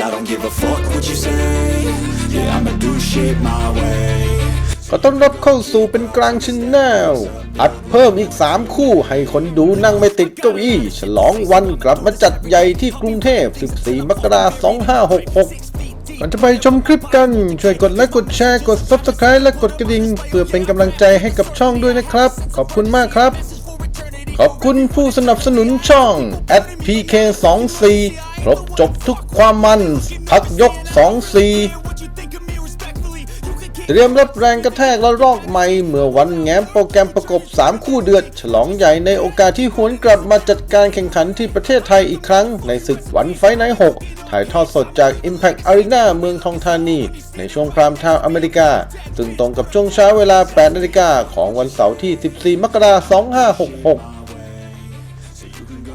I don't give a fuck what you say Yeah, I'ma do shit my way ก็ต้อนรับเข้าสู่เป็นกลางชแนลอัดเพิ่มอีก 3 คู่ให้คนดูนั่งไม่ติดเก้าอี้ ฉลองวันกลับมาจัดใหญ่ที่กรุงเทพ 14 มกราคม 2566 ก่อนจะไปชมคลิปกัน ช่วยกดไลค์กดแชร์กด Subscribe และกดกระดิ่ง เพื่อเป็นกำลังใจให้กับช่องด้วยนะครับ ขอบคุณมากครับ ขอบคุณผู้สนับสนุนช่อง @pk24 ครบจบทุกความมัน พักยก 24 เตรียมรับแรงกระแทกและรอกใหม่ เมื่อวันแง้มโปรแกรมประกบ 3 คู่เดือด ฉลองใหญ่ในโอกาสที่หวนกลับมาจัดการแข่งขันที่ประเทศไทยอีกครั้ง ในศึกวันไฟไนท์6ถ่ายทอดสดจาก Impact Arena เมืองทองธานี ในช่วงพรามไทม์อเมริกา ซึ่งตรงกับช่วงเช้าเวลา 8 นาฬิกาของวันเสาร์ที่ 14 มกราคม 2566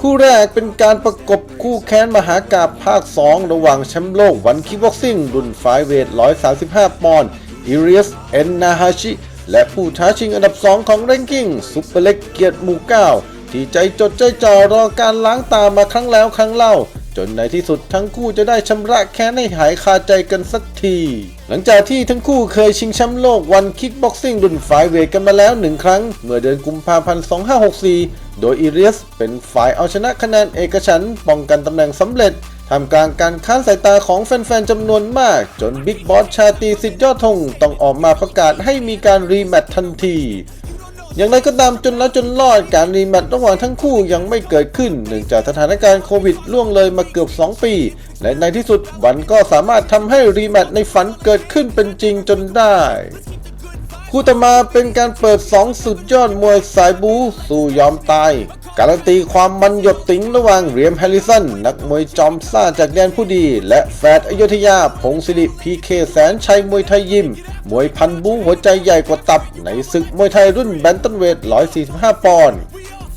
คู่แรกเป็นการประกบคู่แค้นมหากาบภาค 2 ระหว่างแชมป์โลกวันคิกบ็อกซิ่ง รุ่นไฟเวท 135 ปอนด์อิเรียส เอนนาฮาชิ และผู้ท้าชิงอันดับ 2 ของแรงกิ้ง ซุปเปอร์เล็กเกียรติหมู่9ที่ใจจดใจจ่อรอการล้างตามาครั้งแล้วครั้งเล่า จนในที่สุดทั้งคู่จะได้ชำระแค้นให้หายคาใจกันสักที หลังจากที่ทั้งคู่เคยชิงแชมป์โลกวันคิกบ็อกซิ่งรุ่นไฟเวทกันมาแล้วหนึ่งครั้ง เมื่อเดือนกุมภาพันธ์ 2564 โดยอีเรียสเป็นฝ่ายเอาชนะคะแนนเอกฉันป้องกันตำแหน่งสำเร็จทำกลางการค้านสายตาของแฟนๆจำนวนมาก จนบิ๊กบอสชาตีสิทธิ์ยอดธงต้องออกมาประกาศให้มีการรีแมตช์ทันที อย่างไรก็ตามจนแล้วจนรอดการรีแมตช์ระหว่างทั้งคู่ยังไม่เกิดขึ้นเนื่องจากสถานการณ์โควิดล่วงเลยมาเกือบ 2 ปี และในที่สุดวันก็สามารถทำให้รีแมตช์ในฝันเกิดขึ้นเป็นจริงจนได้ คู่ต่อมาเป็นการเปิด 2 สุดยอดมวยสายบูสู่ยอมตาย การันตีความมันหยดติ๋งระหว่างเรียมแฮริสัน นักมวยจอมซ่าจากแดนผู้ดี และแฟดอยุธยา พงศิริพีเคแสนชัยมวยไทยยิม มวยพันบูหัวใจใหญ่กว่าตับ ในศึกมวยไทยรุ่นแบนตันเวท 145 ปอนด์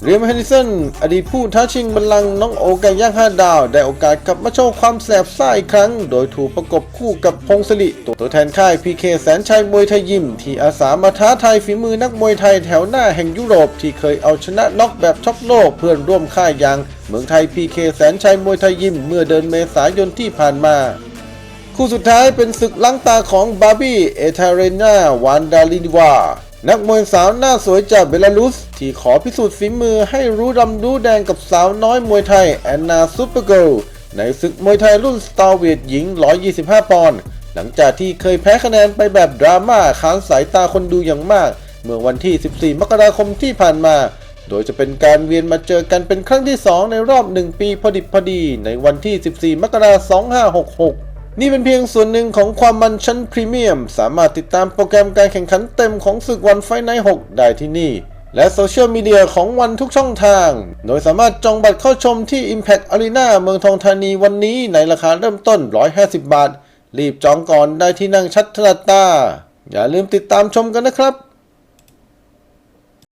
เรียมแฮร์ริสันอดีตผู้ท้าชิงบัลลังก์น้องโอไก่ย่างห้าดาว ได้โอกาสกลับมาโชว์ความแสบซ่าอีกครั้ง โดยถูกประกบคู่กับพงศริตัวแทนค่ายพีเคแสนชัยมวยไทยยิม ที่อาสามาท้าทายฝีมือนักมวยไทยแถวหน้าแห่งยุโรปที่เคยเอาชนะน็อกแบบช็อกโลกเพื่อนร่วมค่ายอย่าง เมืองไทยพีเคแสนชัยมวยไทยยิม เมื่อเดือนเมษายนที่ผ่านมาคู่สุดท้ายเป็นศึกล้างตาของบาร์บี้เอทาเรนาวานดาลินวา นักมวยสาวหน้าสวยจากเบลารุส ที่ขอพิสูจน์ฝีมือให้รู้ดำรู้แดงกับสาวน้อยมวยไทย แอนนาซูเปอร์เกิลในศึกมวยไทยรุ่นสตาร์เวทหญิง 125 ปอนด์หลังจากที่เคยแพ้คะแนนไปแบบดราม่าค้านสายตาคนดูอย่างมาก เมื่อวันที่ 14 มกราคมที่ผ่านมา โดยจะเป็นการเวียนมาเจอกันเป็นครั้งที่ 2 ในรอบ 1 ปีพอดิบพอดี ในวันที่ 14 มกราคม 2566 นี่เป็นเพียงส่วนหนึ่งของความมันชั้นพรีเมียม สามารถติดตามโปรแกรมการแข่งขันเต็มของศึกวันไฟไนท์6ได้ที่นี่ และโซเชียลมีเดียของวันทุกช่องทาง โดยสามารถจองบัตรเข้าชมที่ Impact Arena เมืองทองธานีวันนี้ในราคาเริ่มต้น 150 บาท รีบจองก่อนได้ที่นั่งชัดถนัดตา อย่าลืมติดตามชมกันนะครับ